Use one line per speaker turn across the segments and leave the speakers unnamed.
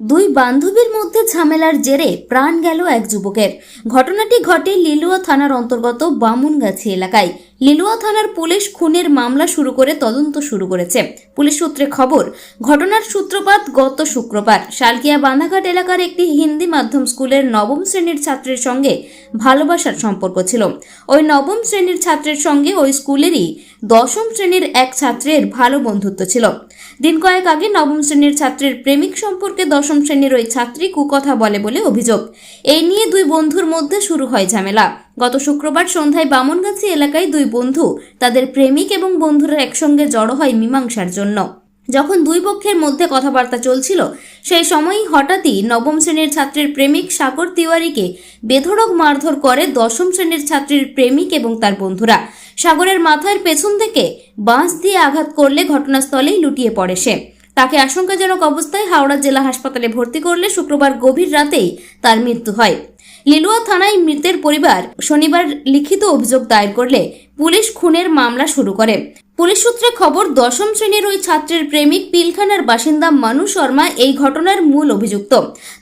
দুই বান্ধবীর মধ্যে ঝামেলার জেরে প্রাণ গেল এক যুবকের। ঘটনাটি ঘটে লিলুয়া থানার অন্তর্গত বামুনগাছি এলাকায়। লিলুয়া থানার পুলিশ খুনের মামলা শুরু করে তদন্ত শুরু করেছে। পুলিশ সূত্রে খবর, ঘটনার সূত্রপাত গত শুক্রবার। শালকিয়া বান্ধাঘাট এলাকার একটি হিন্দি মাধ্যম স্কুলের নবম শ্রেণির ছাত্রের সঙ্গে ভালোবাসার সম্পর্ক ছিল। ওই নবম শ্রেণির ছাত্রের সঙ্গে ওই স্কুলেরই দশম শ্রেণির এক ছাত্রের ভালো বন্ধুত্ব ছিল। দিন কয়েক আগে নবম শ্রেণির ছাত্রের প্রেমিক সম্পর্কে দশম শ্রেণির ওই ছাত্রী কুকথা বলে বলে অভিযোগ। এই নিয়ে দুই বন্ধুর মধ্যে শুরু হয় ঝামেলা। গত শুক্রবার সন্ধ্যায় বামনগাছি এলাকায় দুই বন্ধু তাদের প্রেমিক এবং বন্ধুরা একসঙ্গে জড়ো হয় মীমাংসার জন্য। যখন দুই পক্ষের মধ্যে কথাবার্তা চলছিল, সেই সময়ই হঠাৎই নবম শ্রেণির ছাত্রের প্রেমিক সাগর তিওয়ারিকে বেধড়ক মারধর করে দশম শ্রেণির ছাত্রীর প্রেমিক এবং তার বন্ধুরা। সাগরের মাথার পেছন থেকে বাঁশ দিয়ে আঘাত করলে ঘটনাস্থলেই লুটিয়ে পড়ে সে। তাকে আশঙ্কাজনক অবস্থায় হাওড়া জেলা হাসপাতালে ভর্তি করলে শুক্রবার গভীর রাতেই তার মৃত্যু হয়। লিলুয়া থানায় মৃতের পরিবার শনিবার লিখিত অভিযোগ দায়ের করলে পুলিশ খুনের মামলা শুরু করে। পুলিশ সূত্রে খবর, দশম শ্রেণির ওই ছাত্রের প্রেমিক পিলখানার বাসিন্দা মানু শর্মা এই ঘটনার মূল অভিযুক্ত।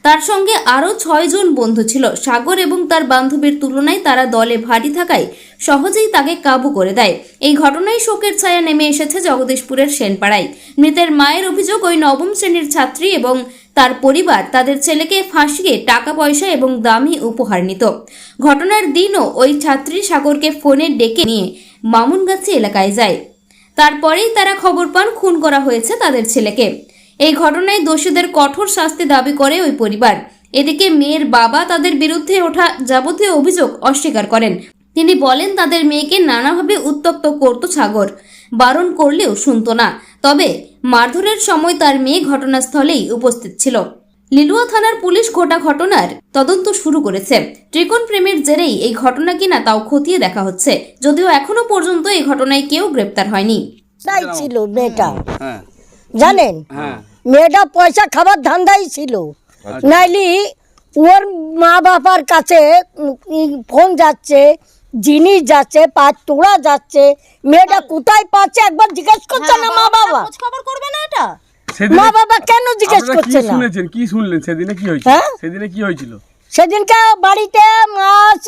তার সঙ্গে আরও ছয়জন বন্ধু ছিল। সাগর এবং তার বান্ধবীর তুলনায় তারা দলে ভারী থাকায় সহজেই তাকে কাবু করে দেয়। এই ঘটনায় শোকের ছায়া নেমে এসেছে জগদীশপুরের সেনপাড়ায়। মৃতের মায়ের অভিযোগ, ওই নবম শ্রেণির ছাত্রী এবং তার পরিবার তাদের ছেলেকে ফাঁসিয়ে টাকা পয়সা এবং দামি উপহার নিত। ঘটনার দিনও ওই ছাত্রী সাগরকে ফোনে ডেকে নিয়ে মামুনগাছি এলাকায় যায়। তারপরেই তারা খবর পান, খুন করা হয়েছে তাদের ছেলেকে। এই ঘটনায় দোষীদের কঠোর শাস্তি দাবি করে ওই পরিবার। এদিকে মেয়ের বাবা তাদের বিরুদ্ধে ওঠা যাবতীয় অভিযোগ অস্বীকার করেন। তিনি বলেন, তাদের মেয়েকে নানাভাবে উত্তপ্ত করত সাগর। বারণ করলেও শুনতো না। তবে মারধরের সময় তার মেয়ে ঘটনাস্থলেই উপস্থিত ছিল। লিলুয়া থানার পুলিশ গোটা ঘটনার তদন্ত শুরু করেছে। ত্রিকোণ প্রেমের জেরেই এই ঘটনা কিনা তাও খতিয়ে দেখা হচ্ছে। যদিও এখনও পর্যন্ত এই ঘটনায় কেউ গ্রেপ্তার হয়নি।
তাই ছিল মেয়েটা।
হ্যাঁ।
জানেন?
হ্যাঁ।
মেয়েটা পয়সা খাবার ধান্দাই ছিল। নাইলি ওর মা বাবার কাছে ফোন যাচ্ছে জিনিস যাচ্ছে পাঁচ তোড়া যাচ্ছে। মেয়েটা কোথায় পাচ্ছে একবার জিজ্ঞেস করছে না মা বাবা
খবর করবে না এটা?
মা বাবা কেন জিজ্ঞেস করছে না?
শুনেছেন? কি শুনলেন? সেদিনে কি হয়েছিল?
হ্যাঁ?
সেদিনে কি হয়েছিল?
সেদিনকে বাড়িতে মাছ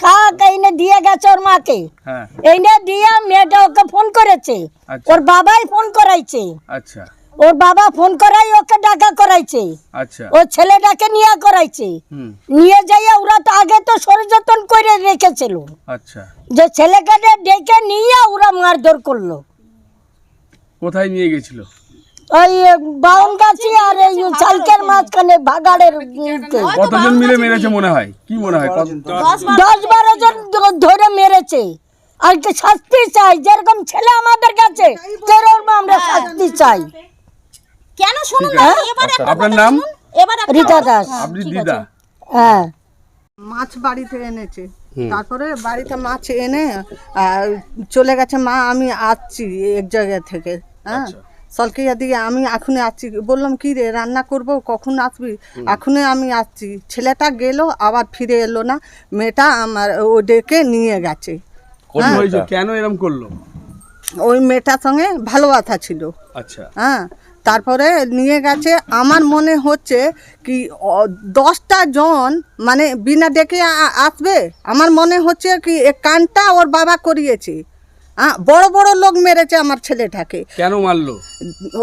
শাক এনে দিয়ে গেছে ওর মাকে।
হ্যাঁ।
এনে দিয়ে মেয়েটা ওকে ফোন করেছে।
আচ্ছা।
ওর বাবাই ফোন করাইছে।
আচ্ছা।
ওর বাবা ফোন করাই ওকে ডাকা করাইছে।
আচ্ছা।
ও ছেলেটাকে নিয়ে করাইছে। নিয়ে যাইয়া ওরা তো আগে তো সরযতন করে রেখেছিল।
আচ্ছা।
যে ছেলেকে ডেকে নিয়ে ওরা মারধর করল।
কোথায় নিয়ে গেছিল?
ওই বাউন গাছি আর এই চালকের মাঝখানে ভাগাড়ের।
কতজন মিলে মেরেছে মনে হয়? কি মনে হয়?
দশ বারো জন ধরে মেরেছে। আর কি শাস্তি চাই? যেরকম ছেলে আমাদের কাছে সেরকম আমরা শাস্তি চাই।
কেন শুনুন না?
আছে।
এবার একটা
আপনার নাম?
এবার
রীতা দাস।
আপনি দিদা।
হ্যাঁ।
মাছ বাড়িতে এনেছে। তারপরে বাড়িতে মাছ এনে চলে গেছে মা আমি আসছি এক জায়গা থেকে। হ্যাঁ? সলকিয়া দিয়ে আমি এখনই আসছি। বললাম কি রে রান্না করব? কখন আসবি? এখনই আমি আসছি। ছেলেটা গেল আবার ফিরে এলো না। মেয়েটা আমার ও ডেকে নিয়ে গেছে।
কেন এরকম করল?
ওই মেয়েটার সঙ্গে ভালোবাসা ছিল।
আচ্ছা।
হ্যাঁ তারপরে নিয়ে গেছে। আমার মনে হচ্ছে কি দশটা জন মানে বিনা ডেকে আসবে? আমার মনে হচ্ছে কি এ কানটা ওর বাবা করিয়েছে। হ্যাঁ বড় বড় লোক মেরেছে আমার ছেলেটাকে।
কেন মারলো?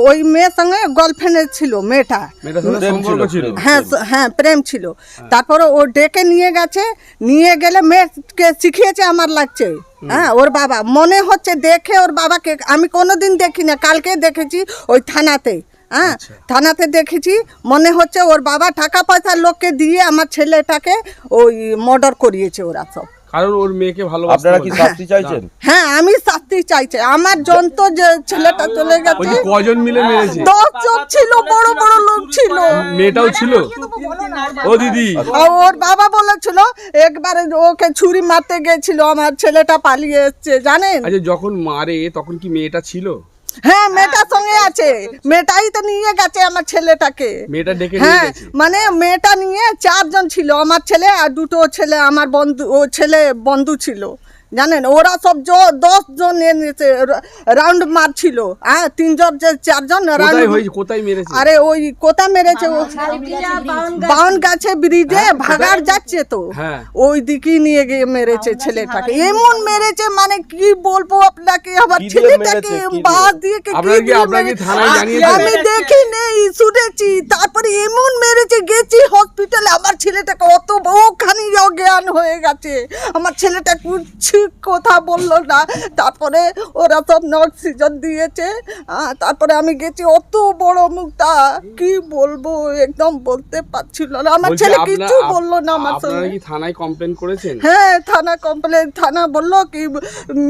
ওই মেয়ের সঙ্গে গার্লফ্রেন্ড ছিল মেয়েটা।
মেয়েটার সঙ্গে সম্পর্ক ছিল
হ্যাঁ হ্যাঁ প্রেম ছিল। তারপরে ও ডেকে নিয়ে গেছে নিয়ে গেলে মেয়েকে শিখিয়েছে আমার লাগছে। হ্যাঁ ওর বাবা। মনে হচ্ছে দেখে ওর বাবাকে আমি কোনোদিন দেখি না কালকে দেখেছি ওই থানাতে। হ্যাঁ থানাতে দেখেছি মনে হচ্ছে ওর বাবা টাকা পয়সার লোককে দিয়ে আমার ছেলেটাকে ওই মর্ডার করিয়েছে ওরা সব।
কারণ ওর মেয়েকে ভালোবাসতো
আপনারা কি শাস্তি চাইছেন?
হ্যাঁ আমি শাস্তি চাইছি। আমার জন্ত যে ছেলেটা চলে গেছে
কজন মিলে মেরেছে?
দশ জন ছিল বড় বড় লোক ছিল।
মেয়েটাও ছিল? ও দিদি।
ওর বাবা বলেছিল একবারে ওকে ছুরি মারতে গেছিল আমার ছেলেটা পালিয়ে এসছে জানেন?
আচ্ছা যখন মারে তখন কি মেয়েটা ছিল?
হ্যাঁ মেয়েটার সঙ্গে আছে। মেয়েটাই তো নিয়ে গেছে আমার ছেলেটাকে।
মেয়েটা ডেকে
হ্যাঁ মানে মেয়েটা নিয়ে চারজন ছিল আমার ছেলে আর দুটো ছেলে আমার বন্ধু ও ছেলে বন্ধু ছিল। জানেন? ওরা সব জ- দশ জন এনেছে রাউন্ড মারছিল। হ্যাঁ তিনজন চারজন
কোথায়
রাউন্ড
কোথায় মেরেছে?
আরে ওই কোথা মেরেছে বাউন গাছে ব্রিজে ভাগার যাচ্ছে তো।
হ্যাঁ।
ওই দিকেই নিয়ে গিয়ে মেরেছে ছেলেটাকে। এমন মেরেছে। মানে কি বলব আপনাকে? আমার ছেলেটাকে?
কি দিয়ে?
বাস? আমি দেখি নেই শুনেছি। তারপরে এমন মেরেছে গেছি হসপিটালে আমার ছেলেটাকে অত বহুখানি অজ্ঞান হয়ে গেছে। আমার ছেলেটা কুচ্ছি কথা বলল না। তারপরে ওরা সব অক্সিজেন দিয়েছে। তারপরে আমি গেছি অত বড় মুখটা কি বলব একদম বলতে পারছিল না। আমার ছেলে কিছু বলল না আমার সঙ্গে।
কি থানায় কমপ্লেন করেছেন?
হ্যাঁ থানা কমপ্লেন থানা বলল কি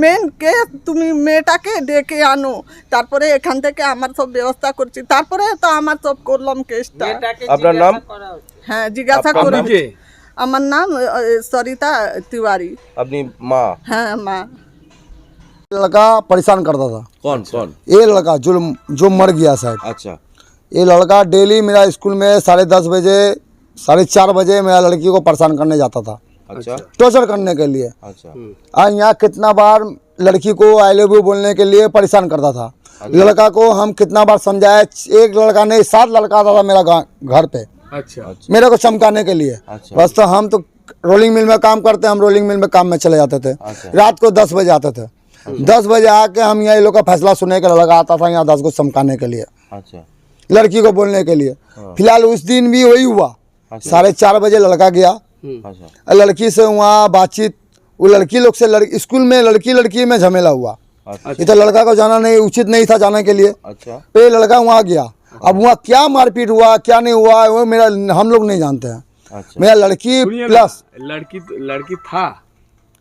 মেন কে তুমি মেয়েটাকে ডেকে আনো। তারপরে এখান থেকে আমার সব ব্যবস্থা করছি। তারপরে তো আমার সব করলাম কেসটা
আপনার নাম?
হ্যাঁ জিজ্ঞাসা করে আমার নাম আহ, সরিতা তিওয়ারি
আপনি মা
হ্যাঁ মা
लड़का परेशान करता था
कौन कौन
ये लड़का जो जो मर गया शायद
अच्छा
ये लड़का डेली मेरा स्कूल में साढ़े दस बजे साढ़े चार बजे मेरा लड़की को परेशान करने जाता था
अच्छा
टॉर्चर करने के लिए
अच्छा
आज यहाँ कितना बार लड़की को आई लव यू बोलने के लिए परेशान करता था लड़का को हम कितना बार समझाए एक लड़का नहीं सात लड़का आता था मेरा गा- घर पे
अच्छा।
मेरे को चमकाने के लिए।
अच्छा।
बस तो हम तो रोलिंग मिल में काम करते हम रोलिंग मिल में काम में चले जाते थे।
अच्छा।
रात को दस बजे आते थे। दस बजे आके हम यहाँ लोग का फैसला सुनने के लगा आता था यहाँ दस को चमकाने के लिए।
अच्छा।
लड़की को बोलने के लिए। फ़िलहाल उस दिन भी वही हुआ।
अच्छा।
साढ़े चार बजे लड़का गया।
अच्छा।
लड़की से वहाँ बातचीत वो लड़की लोग से लड़की स्कूल में लड़की लड़की में झमेला हुआ।
अच्छा।
ये तो लड़का को जाना नहीं उचित नहीं था जाने के लिए।
अच्छा।
पे लड़का वहाँ गया। अब वहाँ क्या मारपीट हुआ क्या नहीं हुआ वो मेरा हम लोग नहीं जानते हैं।
अच्छा।
मेरा लड़की प्लस
लड़की लड़की था?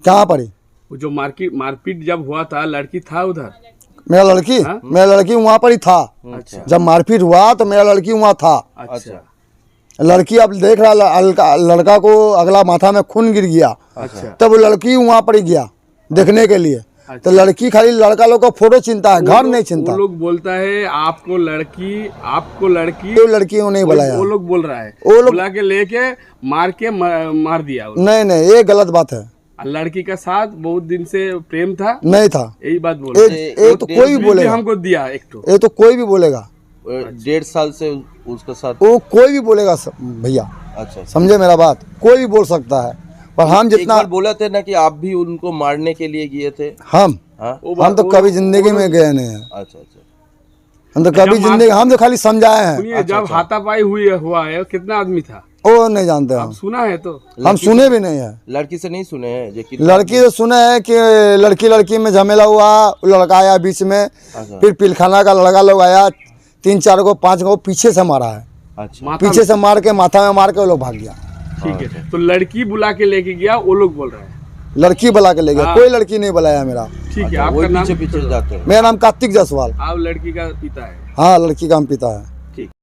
कहाँ
पर जो मार्केट मारपीट जब हुआ था लड़की था उधर?
मेरा लड़की?
हाँ?
मेरा लड़की वहाँ पर ही था।
अच्छा।
जब मारपीट हुआ तो मेरा लड़की वहाँ था।
अच्छा।
लड़की अब देख रहा लड़का लड़का को अगला माथा में खून गिर गया।
अच्छा।
तब लड़की वहाँ पर ही गया देखने के लिए। तो लड़की खाली लड़का लोग का फ़ोटो चिंता है घर नहीं चिंता।
लोग बोलता है आपको लड़की आपको लड़की
वो लड़की नहीं बुलाया।
वो लोग बोल रहा है।
वो लोग-
बुला के लेके मार के मार दिया
नहीं नहीं ये गलत बात है।
लड़की का साथ बहुत दिन से प्रेम था।
नहीं था।
यही बात बोल
ये
रहे
तो कोई भी
भी
बोलेगा।
हमको दिया एक तो।
ये तो कोई भी बोलेगा।
डेढ़ साल से उसका साथ
वो कोई भी बोलेगा भैया
अच्छा।
समझे मेरा बात? कोई भी बोल सकता है। पर हम जितना
बार बोला थे ना कि आप भी उनको मारने के लिए गए थे।
हम?
हाँ?
हम तो कभी ज़िंदगी में गए नहीं हैं।
अच्छा अच्छा।
हम तो कभी ज़िंदगी हम तो खाली समझाए हैं।
जब हाथापाई हुई हुआ है कितना आदमी था?
वो नहीं जानते हम।
सुना है तो।
हम सुने भी नहीं है।
लड़की से नहीं सुने हैं
लड़की तो सुने हैं कि लड़की लड़की में झमेला हुआ लड़का आया बीच में
अच्छा।
फिर पिलखाना का लड़का लोग आया तीन चार को पाँच को पीछे से मारा है।
अच्छा।
पीछे से मार के माथा में मार के वो लोग भाग गया।
ठीक है। तो लड़की बुला के लेके गया वो लोग बोल रहे हैं।
लड़की बुला के ले गया।
हाँ।
कोई लड़की नहीं बुलाया मेरा।
ठीक है
आप
आपका नाम
पीछे पीछे जाते हैं।
मेरा नाम कार्तिक जायसवाल।
आप लड़की का पिता है।
हाँ लड़की का हम पिता है।